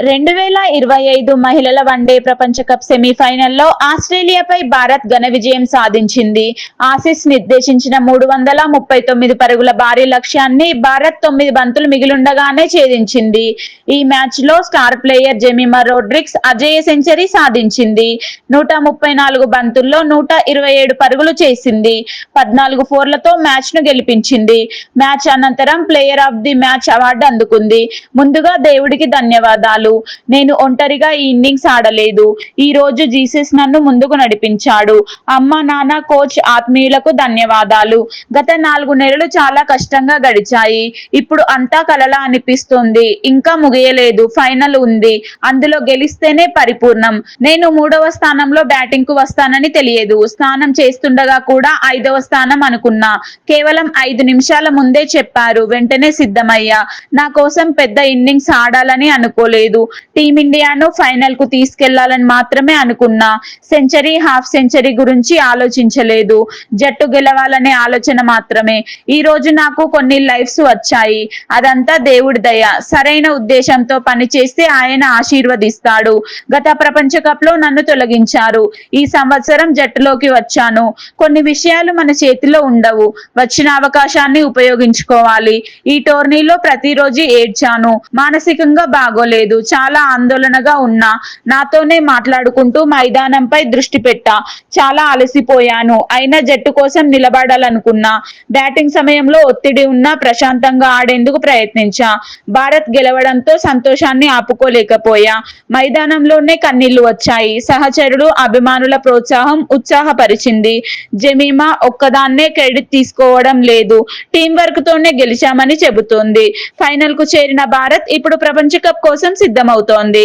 రెండు వేల ఇరవై ఐదు మహిళల వన్డే ప్రపంచ కప్ సెమీఫైనల్లో ఆస్ట్రేలియాపై భారత్ ఘన విజయం సాధించింది. ఆసీస్ నిర్దేశించిన మూడు వందల ముప్పై తొమ్మిది పరుగుల భారీ లక్ష్యాన్ని భారత్ తొమ్మిది బంతులు మిగిలుండగానే ఛేదించింది. ఈ మ్యాచ్లో స్టార్ ప్లేయర్ జెమిమా రోడ్రిక్స్ అజేయ సెంచరీ సాధించింది. నూట ముప్పై నాలుగు బంతుల్లో నూట ఇరవై ఏడు పరుగులు చేసింది. పద్నాలుగు ఫోర్లతో మ్యాచ్ను గెలిపించింది. మ్యాచ్ అనంతరం player of the match award అందుకుంది. ముందుగా దేవుడికి ధన్యవాదాలు. నేను ఒంటరిగా ఈ ఇన్నింగ్స్ ఆడలేదు. ఈ రోజు జీసస్ నన్ను ముందుకు నడిపించాడు. అమ్మ నాన్న కోచ్ ఆత్మీయులకు ధన్యవాదాలు. గత నాలుగు నెలలు చాలా కష్టంగా గడిచాయి. ఇప్పుడు అంతా కలలా అనిపిస్తుంది. ఇంకా ముగియలేదు. ఫైనల్ ఉంది. అందులో గెలిస్తేనే పరిపూర్ణం. నేను మూడవ స్థానంలో బ్యాటింగ్కు వస్తానని తెలియదు. స్నానం చేస్తుండగా కూడా ఐదవ స్థానం అనుకున్నా. కేవలం ఐదు నిమిషాల ముందే చెప్పారు. వెంటనే సిద్ధమయ్యా. నా కోసం పెద్ద ఇన్నింగ్స్ ఆడాలని అనుకోలేదు. టీమిండియాను ఫైనల్కు తీసుకెళ్ళాలని మాత్రమే అనుకున్నా సెంచరీ హాఫ్ సెంచరీ గురించి ఆలోచించలేదు. జట్టు గెలవాలనే ఆలోచన మాత్రమే. ఈ రోజు నాకు కొన్ని లైఫ్స్ వచ్చాయి. అదంతా దేవుడి దయ. సరైన ఉద్దేశంతో పనిచేస్తే ఆయన ఆశీర్వదిస్తాడు. గత ప్రపంచ కప్లో నన్ను తొలగించారు. ఈ సంవత్సరం జట్టులోకి వచ్చాను. కొన్ని విషయాలు మన చేతిలో ఉండవు. వచ్చిన అవకాశాన్ని ఉపయోగించుకోవాలి. ఈ టోర్నీలో ప్రతిరోజు ఏడ్చాను. మానసికంగా బాగోలేదు. చాలా ఆందోళనగా ఉన్నా నాతోనే మాట్లాడుకుంటూ మైదానంపై దృష్టి పెట్టా. చాలా అలసిపోయాను. అయినా జట్టు కోసం నిలబడాలనుకున్నా బ్యాటింగ్ సమయంలో ఒత్తిడి ఉన్నా ప్రశాంతంగా ఆడేందుకు ప్రయత్నించా. భారత్ గెలవడంతో సంతోషాన్ని ఆపుకోలేకపోయా. మైదానంలోనే కన్నీళ్ళు వచ్చాయి. సహచరుడు అభిమానుల ప్రోత్సాహం ఉత్సాహపరిచింది. జమీమా ఒక్కదాన్నే క్రెడిట్ తీసుకోవడం లేదు. టీం వర్క్ తోనే గెలిచామని చెబుతోంది. ఫైనల్కు చేరిన భారత్ ఇప్పుడు ప్రపంచ కప్ కోసం సిద్ధమవుతోంది.